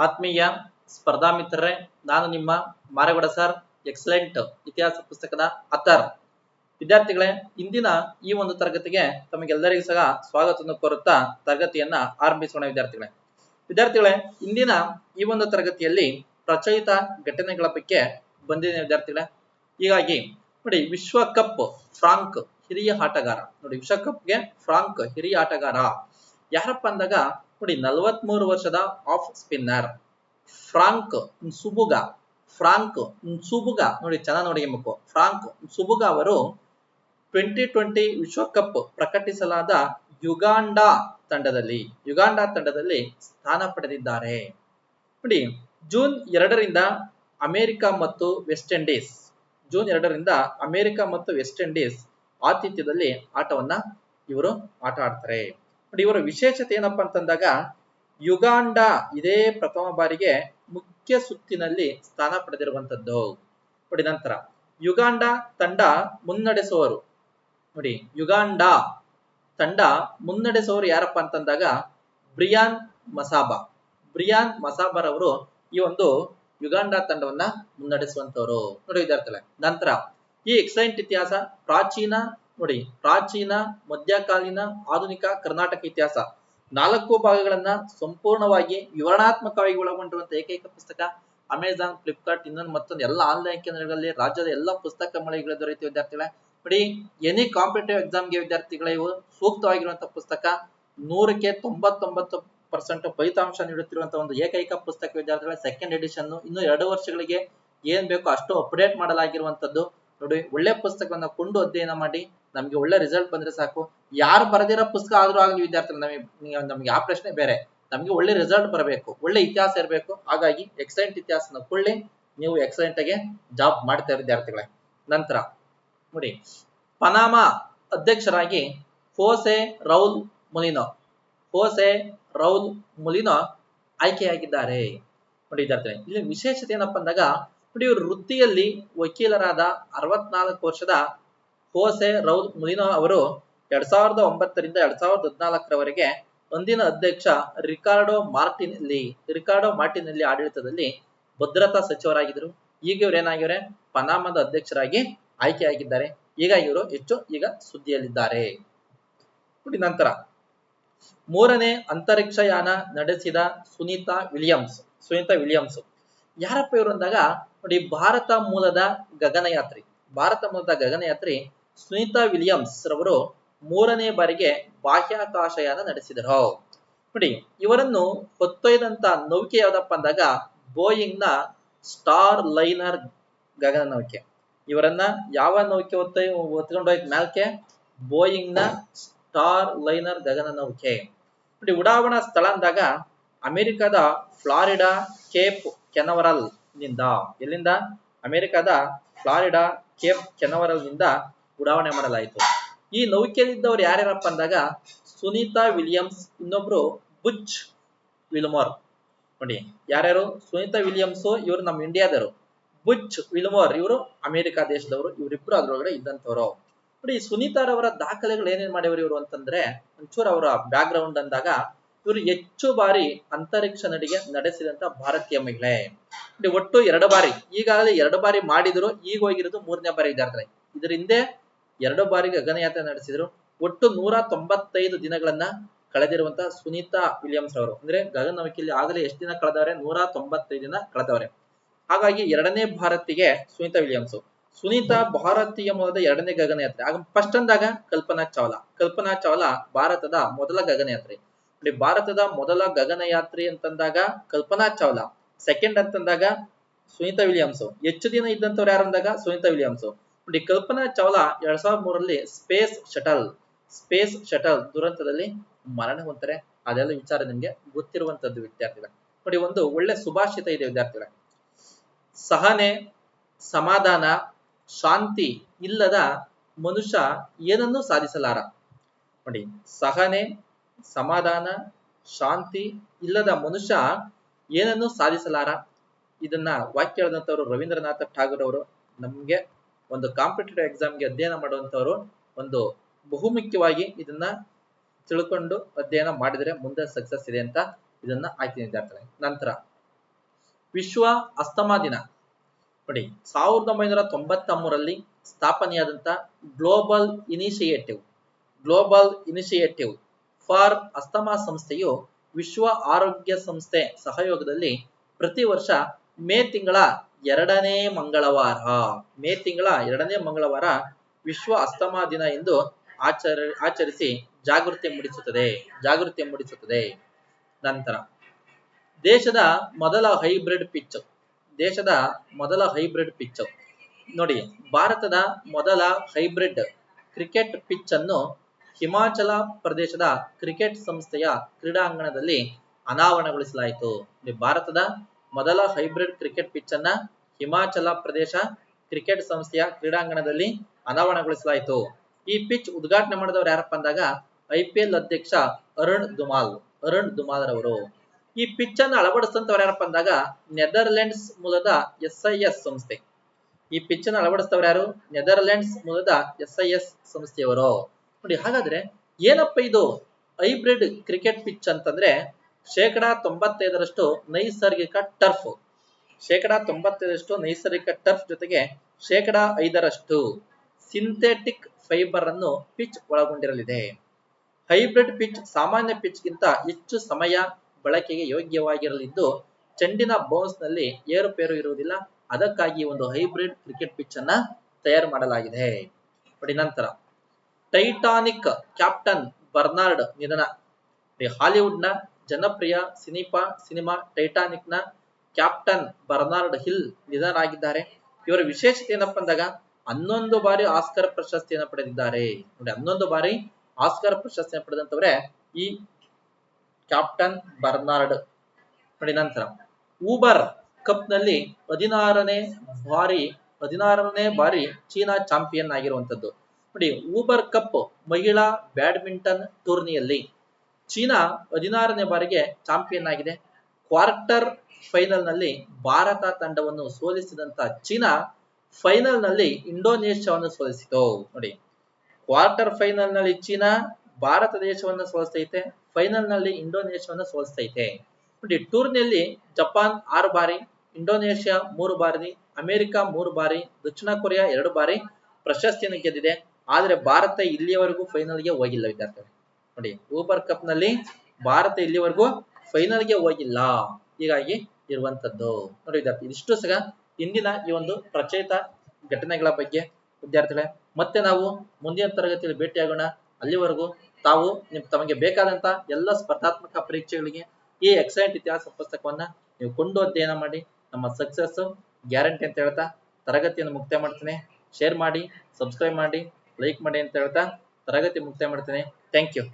ಆತ್ಮೀಯ ಸ್ಪರ್ಧಾ ಮಿತ್ರರೇ, ನಾನು ನಿಮ್ಮ ಮಾರೇಗೌಡ ಸರ್, ಎಕ್ಸಲೆಂಟ್ ಇತಿಹಾಸ ಪುಸ್ತಕದ ಅಥರ್. ವಿದ್ಯಾರ್ಥಿಗಳೇ, ಇಂದಿನ ಈ ಒಂದು ತರಗತಿಗೆ ತಮಗೆಲ್ಲರಿಗೂ ಸಹ ಸ್ವಾಗತವನ್ನು ಕೋರುತ್ತಾ ತರಗತಿಯನ್ನ ಆರಂಭಿಸೋಣ ವಿದ್ಯಾರ್ಥಿಗಳೇ. ವಿದ್ಯಾರ್ಥಿಗಳೇ, ಇಂದಿನ ಈ ಒಂದು ತರಗತಿಯಲ್ಲಿ ಪ್ರಚಲಿತ ಘಟನೆಗಳ ಬಗ್ಗೆ ಬಂದಿದೆ ವಿದ್ಯಾರ್ಥಿಗಳೇ. ಹೀಗಾಗಿ, ನೋಡಿ, ವಿಶ್ವಕಪ್ ಫ್ರಾಂಕ್ ಹಿರಿಯ ಆಟಗಾರ. ನೋಡಿ, ವಿಶ್ವಕಪ್ಗೆ ಫ್ರಾಂಕ್ ಹಿರಿಯ ಆಟಗಾರ. ಯಾರಪ್ಪ ಅಂದಾಗ ನೋಡಿ ನಲವತ್ಮೂರು ವರ್ಷದ off spinner Frank Subuga Frank Subuga ನೋಡಿ, ಚೆನ್ನಾಗಿ ನೋಡಿಬೇಕು ಫ್ರಾಂಕ್ ಸುಬುಗ ಅವರು ಟ್ವೆಂಟಿ ಟ್ವೆಂಟಿ ವಿಶ್ವಕಪ್ ಪ್ರಕಟಿಸಲಾದ ಯುಗಾಂಡಾ ತಂಡದಲ್ಲಿ ಯುಗಾಂಡಾ ತಂಡದಲ್ಲಿ ಸ್ಥಾನ ಪಡೆದಿದ್ದಾರೆ. ನೋಡಿ, ಜೂನ್ ಎರಡರಿಂದ ಅಮೆರಿಕ ಮತ್ತು ವೆಸ್ಟ್ ಇಂಡೀಸ್, ಜೂನ್ ಎರಡರಿಂದ ಅಮೆರಿಕ ಮತ್ತು ವೆಸ್ಟ್ ಇಂಡೀಸ್ ಆತಿಥ್ಯದಲ್ಲಿ ಆಟವನ್ನ ಇವರು ಆಟ ಆಡ್ತಾರೆ. ನೋಡಿ ಇವರ ವಿಶೇಷತೆ ಏನಪ್ಪಾ ಅಂತಂದಾಗ ಯುಗಾಂಡ ಇದೇ ಪ್ರಥಮ ಬಾರಿಗೆ ಮುಖ್ಯ ಸುತ್ತಿನಲ್ಲಿ ಸ್ಥಾನ ಪಡೆದಿರುವಂತದ್ದು ನೋಡಿ ನಂತರ ಯುಗಾಂಡ ತಂಡ ಮುನ್ನಡೆಸುವರು. ನೋಡಿ ಯುಗಾಂಡ ತಂಡ ಮುನ್ನಡೆಸುವವರು ಯಾರಪ್ಪ ಅಂತಂದಾಗ ಬ್ರಿಯಾನ್ ಮಸಾಬಾ. ಬ್ರಿಯಾನ್ ಮಸಾಬರ್ ಅವರು ಈ ಒಂದು ಯುಗಾಂಡ ತಂಡವನ್ನ ಮುನ್ನಡೆಸುವಂತವರು ನೋಡಿ ವಿದ್ಯಾರ್ಥಿಗಳೇ, ನಂತರ ಈ ಎಕ್ಸೈಂಟ್ ಇತಿಹಾಸ ಪ್ರಾಚೀನ ನೋಡಿ, ಪ್ರಾಚೀನ, ಮಧ್ಯಕಾಲೀನ, ಆಧುನಿಕ ಕರ್ನಾಟಕ ಇತಿಹಾಸ. ನಾಲ್ಕು ಭಾಗಗಳನ್ನ ಸಂಪೂರ್ಣವಾಗಿ ವಿವರಣಾತ್ಮಕವಾಗಿ ಒಳಗೊಂಡಿರುವಂತಹ ಏಕೈಕ ಪುಸ್ತಕ ಅಮೆಜಾನ್ ಫ್ಲಿಪ್ಕಾರ್ಟ್ ಇನ್ನೊಂದು ಮತ್ತೊಂದು ಎಲ್ಲ ಆನ್ಲೈನ್ ಕೇಂದ್ರಗಳಲ್ಲಿ ರಾಜ್ಯದ ಎಲ್ಲ ಪುಸ್ತಕ ಮಳಿಗೆಗಳು ದೊರೆಯುತ್ತೆ ವಿದ್ಯಾರ್ಥಿಗಳೇ. ನೋಡಿ ಎನಿ ಕಾಂಪಿಟೇಟಿವ್ ಎಕ್ಸಾಮ್ಗೆ ವಿದ್ಯಾರ್ಥಿಗಳೇ, ಇವು ಸೂಕ್ತವಾಗಿರುವಂತಹ ಪುಸ್ತಕ ನೂರಕ್ಕೆ ತೊಂಬತ್ತೊಂಬತ್ತು ಪರ್ಸೆಂಟ್ ಫಲಿತಾಂಶ ನೀಡುತ್ತಿರುವಂತಹ ಒಂದು ಏಕೈಕ ಪುಸ್ತಕ ವಿದ್ಯಾರ್ಥಿಗಳ ಸೆಕೆಂಡ್ ಎಡಿಷನ್ ಇನ್ನು ಎರಡು ವರ್ಷಗಳಿಗೆ ಏನ್ ಬೇಕೋ ಅಷ್ಟು ಅಪ್ಡೇಟ್ ಮಾಡಲಾಗಿರುವಂತದ್ದು. ನೋಡಿ, ಒಳ್ಳೆ ಪುಸ್ತಕವನ್ನು ಕೊಂಡು ಅಧ್ಯಯನ ಮಾಡಿ ನಮ್ಗೆ ಒಳ್ಳೆ ರಿಸಲ್ಟ್ ಬಂದ್ರೆ ಸಾಕು. ಯಾರು ಬರೆದಿರೋ ಪುಸ್ತಕ ಆದ್ರೂ ಆಗಲಿ ವಿದ್ಯಾರ್ಥಿಗಳು, ನಮಗೆ ನಮ್ಗೆ ಆ ಪ್ರಶ್ನೆ ಬೇರೆ. ನಮ್ಗೆ ಒಳ್ಳೆ ರಿಸಲ್ಟ್ ಬರಬೇಕು. ಒಳ್ಳೆ ಇತಿಹಾಸ ಇರಬೇಕು. ಹಾಗಾಗಿ ಎಕ್ಸಲೆಂಟ್ ಇತಿಹಾಸನ ಕೊಳ್ಳಿ. ನೀವು ಎಕ್ಸಲೆಂಟ್ ಆಗಿ ಜಾಬ್ ಮಾಡ್ತಾ ವಿದ್ಯಾರ್ಥಿಗಳೇ. ನಂತರ, ನೋಡಿ, ಪನಾಮಾ ಅಧ್ಯಕ್ಷರಾಗಿ ಫೋಸೆ ರೌಲ್ ಮುಲಿನೋ. ಫೋಸೆ ರೌಲ್ ಮುಲಿನೋ ಆಯ್ಕೆಯಾಗಿದ್ದಾರೆ. ನೋಡಿ ವಿದ್ಯಾರ್ಥಿಗಳೇ, ಇಲ್ಲಿ ವಿಶೇಷತೆ ಏನಪ್ಪಾ ಅಂದಾಗ ನೋಡಿ ಇವರು ವೃತ್ತಿಯಲ್ಲಿ ವಕೀಲರಾದ ಅರವತ್ನಾಲ್ಕು ವರ್ಷದ ಹೋಸೆ ರೌಲ್ ಮುಲಿನೋ ಅವರು ಎರಡ್ ಸಾವಿರದ ಒಂಬತ್ತರಿಂದ ಎರಡ್ ಸಾವಿರದ ಹದಿನಾಲ್ಕರವರೆಗೆ ಅಂದಿನ ಅಧ್ಯಕ್ಷ ರಿಕಾರ್ಡೋ ಮಾರ್ಟಿನಲ್ಲಿ ರಿಕಾರ್ಡೋ ಮಾರ್ಟಿನಲ್ಲಿ ಆಡಳಿತದಲ್ಲಿ ಭದ್ರತಾ ಸಚಿವರಾಗಿದ್ದರು. ಈಗ ಇವ್ರು ಏನಾಗಿವ್ರೆ ಪನಾಮದ ಅಧ್ಯಕ್ಷರಾಗಿ ಆಯ್ಕೆಯಾಗಿದ್ದಾರೆ. ಈಗ ಇವರು ಹೆಚ್ಚು ಈಗ ಸುದ್ದಿಯಲ್ಲಿದ್ದಾರೆ. ನಂತರ. ಮೂರನೇ ಅಂತರಿಕ್ಷ ಯಾನ ನಡೆಸಿದ ಸುನೀತಾ ವಿಲಿಯಮ್ಸ್ ಸುನೀತಾ ವಿಲಿಯಮ್ಸ್. ಯಾರಪ್ಪ ಇವರು ಅಂದಾಗ, ನೋಡಿ ಭಾರತ ಮೂಲದ ಗಗನಯಾತ್ರಿ, ಭಾರತ ಮೂಲದ ಗಗನಯಾತ್ರಿ ಸುನೀತಾ ವಿಲಿಯಮ್ಸ್ ರವರು ಮೂರನೇ ಬಾರಿಗೆ ಬಾಹ್ಯಾಕಾಶಯಾನ ನಡೆಸಿದರು. ನೋಡಿ, ಇವರನ್ನು ಹೊತ್ತೊಯ್ದಂತ ನೌಕೆ ಯಾವ್ದಪ್ಪ ಅಂದಾಗ ಬೋಯಿಂಗ್ನ ಸ್ಟಾರ್ ಲೈನರ್ ಗಗನ ನೌಕೆ. ಇವರನ್ನ ಯಾವ ನೌಕೆ ಹೊತ್ತೊಯ್, ಹೊತ್ಕೊಂಡೋಯ್ತು ಬೋಯಿಂಗ್ನ ಸ್ಟಾರ್ ಲೈನರ್ ಗಗನ ನೌಕೆ. ನೋಡಿ, ಉಡಾವಣಾ ಸ್ಥಳ ಅಂದಾಗ ಅಮೆರಿಕದ ಫ್ಲಾರಿಡಾ ಕೇಪ್ ಕೆನವರಲ್ನಿಂದ ಎಲ್ಲಿಂದ? ಅಮೆರಿಕದ ಫ್ಲಾರಿಡಾ ಕೇಪ್ ಕೆನವರಲ್ನಿಂದ ಉಡಾವಣೆ ಮಾಡಲಾಯಿತು. ಈ ನೌಕೆಯಲ್ಲಿದ್ದವರು ಯಾರ್ಯಾರಪ್ಪ ಅಂದಾಗ ಸುನೀತಾ ವಿಲಿಯಮ್ಸ್, ಇನ್ನೊಬ್ರು ಬುಚ್ ವಿಲ್ಮೋರ್. ನೋಡಿ, ಯಾರ್ಯಾರು? ಸುನೀತಾ ವಿಲಿಯಮ್ಸ್, ಇವರು ನಮ್ಮ ಇಂಡಿಯಾದವರು. ಬುಚ್ ವಿಲ್ಮೋರ್, ಇವರು ಅಮೆರಿಕ ದೇಶದವರು, ಇವರಿಬ್ರು ಅದರೊಳಗಡೆ ಇದ್ದಂಥವ್ರು. ನೋಡಿ ಸುನೀತಾರವರ ದಾಖಲೆಗಳು ಏನೇನ್ ಮಾಡ್ಯವರು ಇವರು ಅಂತಂದ್ರೆ, ಒಂಚೂರು ಅವರ ಬ್ಯಾಕ್ ಗ್ರೌಂಡ್ ಅಂದಾಗ ಇವರು ಹೆಚ್ಚು ಬಾರಿ ಅಂತರಿಕ್ಷ ನಡಿಗೆ ನಡೆಸಿದಂತ ಭಾರತೀಯ ಮಹಿಳೆ. ಒಟ್ಟು ಎರಡು ಬಾರಿ, ಈಗಾಗಲೇ ಎರಡು ಬಾರಿ ಮಾಡಿದ್ರು, ಈಗ ಹೋಗಿರೋದು ಮೂರನೇ ಬಾರಿ ಇದ್ದಾರೆ ಇದ್ರ ಹಿಂದೆ ಎರಡು ಬಾರಿ ಗಗನಯಾತ್ರೆ ನಡೆಸಿದ್ರು. ಒಟ್ಟು ನೂರ ತೊಂಬತ್ತೈದು ದಿನಗಳನ್ನ ಕಳೆದಿರುವಂತಹ ಸುನೀತಾ ವಿಲಿಯಮ್ಸ್ ಅವರು ಅಂದ್ರೆ ಗಗನ ನೌಕೆಯಲ್ಲಿ ಆಗಲೇ ಎಷ್ಟು ದಿನ ಕಳೆದವ್ರೆ? ನೂರ ತೊಂಬತ್ತೈದು ದಿನ ಕಳೆದವ್ರೆ. ಹಾಗಾಗಿ ಎರಡನೇ ಭಾರತಿಗೆ ಸುನೀತಾ ವಿಲಿಯಮ್ಸ್. ಸುನೀತಾ ಭಾರತೀಯ ಮೂಲದ ಎರಡನೇ ಗಗನಯಾತ್ರೆ. ಆಗ ಫಸ್ಟ್ ಅಂದಾಗ ಕಲ್ಪನಾ ಚಾವ್ಲಾ. ಕಲ್ಪನಾ ಚಾವ್ಲಾ ಭಾರತದ ಮೊದಲ ಗಗನಯಾತ್ರೆ. ನೋಡಿ ಭಾರತದ ಮೊದಲ ಗಗನಯಾತ್ರಿ ಅಂತಂದಾಗ ಕಲ್ಪನಾ ಚಾವ್ಲಾ. ಸೆಕೆಂಡ್ ಅಂತಂದಾಗ ಸುನೀತಾ ವಿಲಿಯಮ್ಸ್. ಹೆಚ್ಚು ದಿನ ಇದ್ದಂತವ್ರು ಯಾರು ಅಂದಾಗ ಸುನೀತಾ ವಿಲಿಯಮ್ಸ್. ನೋಡಿ, ಕಲ್ಪನಾ ಚಾವ್ಲಾ ಎರಡ್ ಸಾವಿರದ ಮೂರಲ್ಲಿ ಸ್ಪೇಸ್ ಶಟಲ್ ಸ್ಪೇಸ್ ಶಟಲ್ ದುರಂತದಲ್ಲಿ ಮರಣ ಹೊಂತಾರೆ ಅದೆಲ್ಲ ವಿಚಾರ ನಿಮ್ಗೆ ಗೊತ್ತಿರುವಂತದ್ದು ವಿದ್ಯಾರ್ಥಿಗಳ. ನೋಡಿ, ಒಂದು ಒಳ್ಳೆ ಸುಭಾಷಿತ ಇದೆ ವಿದ್ಯಾರ್ಥಿಗಳ. ಸಹನೆ, ಸಮಾಧಾನ, ಶಾಂತಿ ಇಲ್ಲದ ಮನುಷ್ಯ ಏನನ್ನೂ ಸಾಧಿಸಲಾರ. ನೋಡಿ, ಸಹನೆ, ಸಮಾಧಾನ, ಶಾಂತಿ ಇಲ್ಲದ ಮನುಷ್ಯ ಏನನ್ನೂ ಸಾಧಿಸಲಾರ. ಇದನ್ನ ವಾಕ್ಯ ಹೇಳಿದಂಥವ್ರು ರವೀಂದ್ರನಾಥ ಠಾಗೂರ್ ಅವರು ನಮ್ಗೆ ಒಂದು ಕಾಂಪಿಟೇಟಿವ್ ಎಕ್ಸಾಮ್ಗೆ ಅಧ್ಯಯನ ಮಾಡುವಂತವರು ಒಂದು ಬಹುಮುಖ್ಯವಾಗಿ ಇದನ್ನ ತಿಳ್ಕೊಂಡು ಅಧ್ಯಯನ ಮಾಡಿದರೆ ಮುಂದೆ ಸಕ್ಸಸ್ ಇದೆ ಅಂತ ಇದನ್ನ ಆಯ್ಕೆ ನಿರ್ಧಾರ ನಂತರ, ವಿಶ್ವ ಅಸ್ತಮಾ ದಿನ. ನೋಡಿ, ಸಾವಿರದ ಒಂಬೈನೂರ ತೊಂಬತ್ತ ಮೂರಲ್ಲಿ ಸ್ಥಾಪನೆಯಾದಂತ Global Initiative Global Initiative for Asthma ಸಂಸ್ಥೆಯು ವಿಶ್ವ ಆರೋಗ್ಯ ಸಂಸ್ಥೆ ಸಹಯೋಗದಲ್ಲಿ ಪ್ರತಿ ವರ್ಷ ಮೇ ತಿಂಗಳ ಎರಡನೇ ಮಂಗಳವಾರ. ಮೇ ತಿಂಗಳ ಎರಡನೇ ಮಂಗಳವಾರ ವಿಶ್ವ ಅಸ್ತಮಾ ದಿನ ಎಂದು ಆಚರ, ಆಚರಿಸಿ ಜಾಗೃತಿ ಮೂಡಿಸುತ್ತದೆ ಜಾಗೃತಿ ಮೂಡಿಸುತ್ತದೆ. ನಂತರ ದೇಶದ ಮೊದಲ ಹೈಬ್ರಿಡ್ ಪಿಚ್ ದೇಶದ ಮೊದಲ ಹೈಬ್ರಿಡ್ ಪಿಚ್ ನೋಡಿ, ಭಾರತದ ಮೊದಲ ಹೈಬ್ರಿಡ್ ಕ್ರಿಕೆಟ್ ಪಿಚ್ ಅನ್ನು ಹಿಮಾಚಲ ಪ್ರದೇಶದ ಕ್ರಿಕೆಟ್ ಸಂಸ್ಥೆಯ ಕ್ರೀಡಾಂಗಣದಲ್ಲಿ ಅನಾವರಣಗೊಳಿಸಲಾಯಿತು. ಭಾರತದ ಮೊದಲ ಹೈಬ್ರಿಡ್ ಕ್ರಿಕೆಟ್ ಪಿಚ್ ಅನ್ನ ಹಿಮಾಚಲ ಪ್ರದೇಶ ಕ್ರಿಕೆಟ್ ಸಂಸ್ಥೆಯ ಕ್ರೀಡಾಂಗಣದಲ್ಲಿ ಅನಾವರಣಗೊಳಿಸಲಾಯಿತು. ಈ ಪಿಚ್ ಉದ್ಘಾಟನೆ ಮಾಡಿದವರು ಯಾರಪ್ಪ ಅಂದಾಗ ಐಪಿಎಲ್ ಅಧ್ಯಕ್ಷ ಅರುಣ್ ದುಮಾಲ್ ಅರುಣ್ ದುಮಾಲ್ ರವರು ಈ ಪಿಚ್ ಅನ್ನು ಅಳವಡಿಸಿದಂತವ್ರು ಯಾರಪ್ಪ ಅಂದಾಗ ನೆದರ್ಲೆಂಡ್ಸ್ ಮೂಲದ ಎಸ್ ಐ ಎಸ್ ಸಂಸ್ಥೆ. ಈ ಪಿಚ್ ಅನ್ನು ಅಳವಡಿಸಿದವರು ಯಾರು? ನೆದರ್ಲೆಂಡ್ಸ್ ಮೂಲದ ಎಸ್ ಐ ಎಸ್ ಸಂಸ್ಥೆಯವರು. ನೋಡಿ, ಹಾಗಾದ್ರೆ ಏನಪ್ಪ ಇದು? ಹೈಬ್ರಿಡ್ ಕ್ರಿಕೆಟ್ ಪಿಚ್ ಅಂತಂದ್ರೆ ಶೇಕಡಾ ತೊಂಬತ್ತೈದರಷ್ಟು ನೈಸರ್ಗಿಕ ಟರ್ಫ್ ಶೇಕಡಾ ತೊಂಬತ್ತೈದರಷ್ಟು ನೈಸರ್ಗಿಕ ಟರ್ಫ್ ಜೊತೆಗೆ ಶೇಕಡಾ ಐದರಷ್ಟು ಸಿಂಥೆಟಿಕ್ ಫೈಬರ್ ಅನ್ನು ಪಿಚ್ ಒಳಗೊಂಡಿರಲಿದೆ. ಹೈಬ್ರಿಡ್ ಪಿಚ್ ಸಾಮಾನ್ಯ ಪಿಚ್ಗಿಂತ ಹೆಚ್ಚು ಸಮಯ ಬಳಕೆಗೆ ಯೋಗ್ಯವಾಗಿರಲಿದ್ದು, ಚೆಂಡಿನ ಬೌನ್ಸ್ನಲ್ಲಿ ಏರುಪೇರು ಇರುವುದಿಲ್ಲ. ಅದಕ್ಕಾಗಿ ಒಂದು ಹೈಬ್ರಿಡ್ ಕ್ರಿಕೆಟ್ ಪಿಚ್ ಅನ್ನ ತಯಾರು ಮಾಡಲಾಗಿದೆ. ನೋಡಿ ನಂತರ. ಟೈಟಾನಿಕ್ ಕ್ಯಾಪ್ಟನ್ ಬರ್ನಾರ್ಡ್ ನಿಧನ. ಹಾಲಿವುಡ್ನ ಜನಪ್ರಿಯ ಸಿನಿಪಾ ಸಿನಿಮಾ ಟೈಟಾನಿಕ್ನ ಕ್ಯಾಪ್ಟನ್ ಬರ್ನಾರ್ಡ್ ಹಿಲ್ ನಿಧನರಾಗಿದ್ದಾರೆ. ಇವರ ವಿಶೇಷತೆ ಏನಪ್ಪ ಅಂದಾಗ ಹನ್ನೊಂದು ಬಾರಿ ಆಸ್ಕರ್ ಪ್ರಶಸ್ತಿಯನ್ನು ಪಡೆದಿದ್ದಾರೆ. ನೋಡಿ, ಹನ್ನೊಂದು ಬಾರಿ ಆಸ್ಕರ್ ಪ್ರಶಸ್ತಿಯನ್ನು ಪಡೆದಂತವ್ರೆ ಈ ಕ್ಯಾಪ್ಟನ್ ಬರ್ನಾರ್ಡ್. ನೋಡಿ, ನಂತರ ಊಬರ್ ಕಪ್ನಲ್ಲಿ ಹದಿನಾರನೇ ಬಾರಿ ಹದಿನಾರನೇ ಬಾರಿ ಚೀನಾ ಚಾಂಪಿಯನ್ ಆಗಿರುವಂತದ್ದು ನೋಡಿ, ಊಬರ್ ಕಪ್ ಮಹಿಳಾ ಬ್ಯಾಡ್ಮಿಂಟನ್ ಟೂರ್ನಿಯಲ್ಲಿ ಚೀನಾ ಹದಿನಾರನೇ ಬಾರಿಗೆ ಚಾಂಪಿಯನ್ ಆಗಿದೆ. ಕ್ವಾರ್ಟರ್ ಫೈನಲ್ನಲ್ಲಿ ಭಾರತ ತಂಡವನ್ನು ಸೋಲಿಸಿದಂತ ಚೀನಾ ಫೈನಲ್ನಲ್ಲಿ ಇಂಡೋನೇಷ್ಯಾವನ್ನು ಸೋಲಿಸಿತು. ನೋಡಿ ಕ್ವಾರ್ಟರ್ ಫೈನಲ್ನಲ್ಲಿ ಚೀನಾ ಭಾರತ ದೇಶವನ್ನು ಸೋಲಿಸ್ತೈತೆ ಫೈನಲ್ನಲ್ಲಿ ಇಂಡೋನೇಷ್ಯಾವನ್ನು ಸೋಲಿಸ್ತೈತೆ. ನೋಡಿ, ಟೂರ್ನಿಯಲ್ಲಿ ಜಪಾನ್ ಆರು ಬಾರಿ, ಇಂಡೋನೇಷ್ಯಾ ಮೂರು ಬಾರಿ, ಅಮೆರಿಕ ಮೂರು ಬಾರಿ, ದಕ್ಷಿಣ ಕೊರಿಯಾ ಎರಡು ಬಾರಿ ಪ್ರಶಸ್ತಿಯನ್ನು ಗೆದ್ದಿದೆ. ಆದ್ರೆ ಭಾರತ ಇಲ್ಲಿಯವರೆಗೂ ಫೈನಲ್ಗೆ ಹೋಗಿಲ್ಲ, ವಿದ್ಯಾರ್ಥಿಗಳು. ನೋಡಿ ಊಬರ್ ಕಪ್ನಲ್ಲಿ ಭಾರತ ಇಲ್ಲಿವರೆಗೂ ಫೈನಲ್ಗೆ ಹೋಗಿಲ್ಲ. ಹೀಗಾಗಿ ಇರುವಂತದ್ದು. ನೋಡಿ ವಿದ್ಯಾರ್ಥಿ, ಇದಿಷ್ಟು ಸಹ ಇಂದಿನ ಈ ಒಂದು ಪ್ರಚೇತ ಘಟನೆಗಳ ಬಗ್ಗೆ ವಿದ್ಯಾರ್ಥಿಗಳೇ. ಮತ್ತೆ ನಾವು ಮುಂದಿನ ತರಗತಿಯಲ್ಲಿ ಭೇಟಿಯಾಗೋಣ. ಅಲ್ಲಿವರೆಗೂ ತಾವು ನಿಮ್, ತಮಗೆ ಬೇಕಾದಂತಹ ಎಲ್ಲ ಸ್ಪರ್ಧಾತ್ಮಕ ಪರೀಕ್ಷೆಗಳಿಗೆ ಈ ಎಕ್ಸಲೆಂಟ್ ಇತಿಹಾಸ ಪುಸ್ತಕವನ್ನ ನೀವು ಕೊಂಡು ಅಧ್ಯಯನ ಮಾಡಿ. ನಮ್ಮ ಸಕ್ಸಸ್ ಗ್ಯಾರಂಟಿ ಅಂತ ಹೇಳ್ತಾ ತರಗತಿಯನ್ನು ಮುಕ್ತಾಯ ಮಾಡ್ತೇನೆ. ಶೇರ್ ಮಾಡಿ ಸಬ್ಸ್ಕ್ರೈಬ್ ಮಾಡಿ ಲೈಕ್ ಮಾಡಿ ಅಂತ ಹೇಳ್ತಾ ತರಗತಿ ಮುಕ್ತಾಯ ಮಾಡ್ತೇನೆ. Thank you